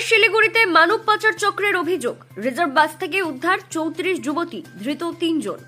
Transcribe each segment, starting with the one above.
ফের শিলিগুড়িতে মানব পাচার চক্রের অভিযোগ। রিজার্ভ বাস থেকে উদ্ধার চৌত্রিশ যুবতী ধৃত তিনজন।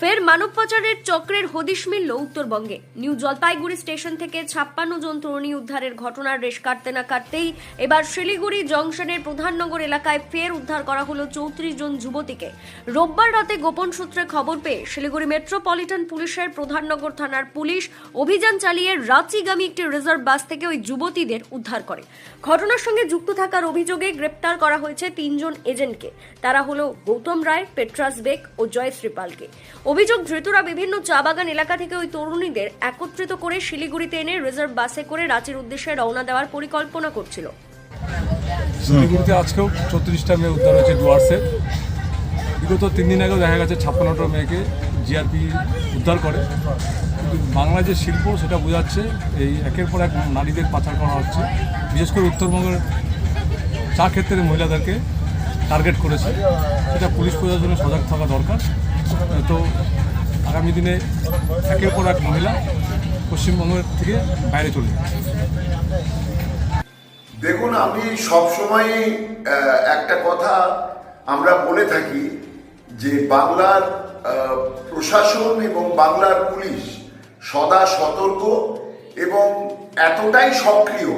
ফের মানব পাচারের চক্রের হদিশ মিলল উত্তরবঙ্গে। নিউ জলপাইগুড়ি স্টেশন থেকে ছাপ্পান্ন জন তরুণী উদ্ধারের ঘটনার রেশ কাটতে না কাটতেই এবার শিলিগুড়ি জংশনের প্রধাননগর এলাকায় ফের উদ্ধার করা হলো চৌত্রিশ জন যুবতীকে। রোববার রাতে গোপন সূত্রে খবর পেয়ে শিলিগুড়ি মেট্রোপলিটন পুলিশের প্রধাননগর থানার পুলিশ অভিযান চালিয়ে রাঁচিগামী একটি রিজার্ভ বাস থেকে ওই যুবতীদের উদ্ধার করে। ঘটনার সঙ্গে যুক্ত থাকার অভিযোগে গ্রেপ্তার করা হয়েছে তিনজন এজেন্টকে। তারা হলো গৌতম রায়, পেট্রাস বেগ ও জয়শ্রী পালকে। অভিযোগ, ধৃতরা বিভিন্ন চা বাগান এলাকা থেকে ওই তরুণীদের একত্রিত করে শিলিগুড়িতে এনে রিজার্ভ বাসে করে রাঁচির উদ্দেশ্যে রওনা দেওয়ার পরিকল্পনা করছিল। শিলিগুড়িতে আজকেও চৌত্রিশটা মেয়ে উদ্ধার হয়েছে ডুয়ার্সের বিগত তিন দিন আগেও দেখা গেছে ছাপ্পান্নটা মেয়েকে জিআরপি উদ্ধার করে। কিন্তু বাংলা যে শিল্প সেটা বোঝাচ্ছে, এই একের পর এক নারীদের পাচার করা হচ্ছে। বিশেষ করে উত্তরবঙ্গের চা ক্ষেত্রের মহিলাদেরকে টার্গেট করেছে। সেটা পুলিশ প্রশাসনের সজাগ থাকা দরকার। তো আগামী দিনে একের পর এক মহিলা পশ্চিমবঙ্গের থেকে বাইরে চলে দেখুন, আমি সবসময় একটা কথা আমরা বলে থাকি যে বাংলার প্রশাসন এবং বাংলার পুলিশ সদা সতর্ক এবং এতটাই সক্রিয়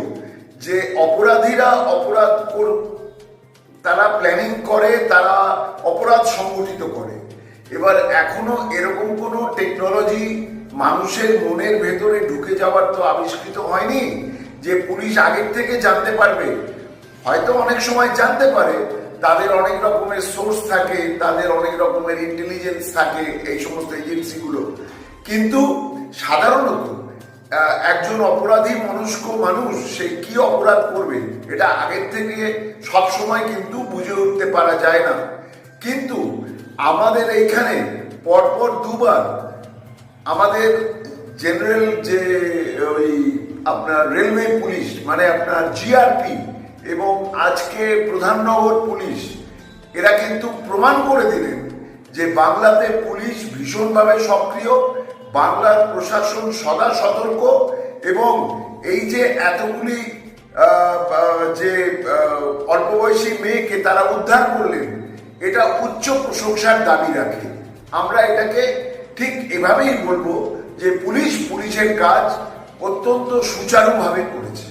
যে অপরাধীরা অপরাধ তারা প্ল্যানিং করে, তারা অপরাধ সংগঠিত করে। এবার এখনও এরকম কোনো টেকনোলজি মানুষের মনের ভেতরে ঢুকে যাওয়ার তো আবিষ্কৃত হয়নি যে পুলিশ আগের থেকে জানতে পারবে। হয়তো অনেক সময় জানতে পারে, তাদের অনেক রকমের সোর্স থাকে, তাদের অনেক রকমের ইন্টেলিজেন্স থাকে এই সমস্ত এজেন্সিগুলো কিন্তু সাধারণত একজন অপরাধী মনস্ক মানুষ, সে কি অপরাধ করবে? এটা আগের থেকে সব সময় কিন্তু বুঝে উঠতে পারা যায় না। কিন্তু আমাদের এইখানে পরপর দুবার আমাদের জেনারেল যে, ওই আপনার রেলওয়ে পুলিশ মানে আপনার জিআরপি এবং আজকে প্রধাননগর পুলিশ, এরা কিন্তু প্রমাণ করে দিলেন যে বাংলাতে পুলিশ ভীষণভাবে সক্রিয়, বাংলার প্রশাসন সদা সতর্ক এবং এই যে এতগুলি যে অল্প বয়সী মেয়েকে তারা উদ্ধার করলেন এটা উচ্চ প্রশংসার দাবি রাখে। আমরা এটাকে ঠিক এভাবেই বলব যে পুলিশ পুলিশের কাজ অত্যন্ত সুচারুভাবে করেছে।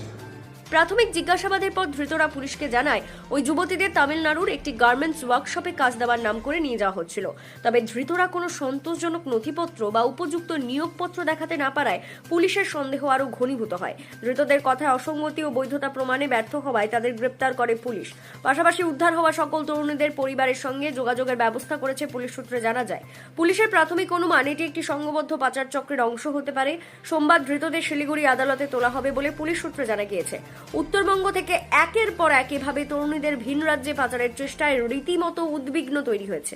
প্রাথমিক জিজ্ঞাসাবাদের পর ধৃতরা পুলিশকে জানায়, ওই যুবতীদের তামিলনাড়ুর একটি গার্মেন্টস ওয়ার্কশপে কাজ দেওয়ার নাম করে নিয়ে যাওয়া হচ্ছিল। তবে ধৃতরা কোনো সন্তোষজনক নথিপত্র বা উপযুক্ত নিয়োগপত্র দেখাতে না পারায় পুলিশের সন্দেহ আরও ঘনীভূত হয়। ধৃতদের কথায় অসঙ্গতি ও বৈধতা প্রমাণে ব্যর্থ হওয়ায় তাদের গ্রেপ্তার করে পুলিশ। পাশাপাশি উদ্ধার হওয়া সকল তরুণীদের পরিবারের সঙ্গে যোগাযোগের ব্যবস্থা করেছে পুলিশ সূত্রে জানা যায়। পুলিশের প্রাথমিক অনুমান, এটি একটি সংঘবদ্ধ পাচার চক্রের অংশ হতে পারে। সোমবার ধৃতদের শিলিগুড়ি আদালতে তোলা হবে বলে পুলিশ সূত্রে জানা গিয়েছে। উত্তরবঙ্গ থেকে একের পর এক এভাবে তরুণীদের ভিন রাজ্যে পাচারের চেষ্টায় রীতিমতো উদ্বিগ্ন তৈরি হয়েছে।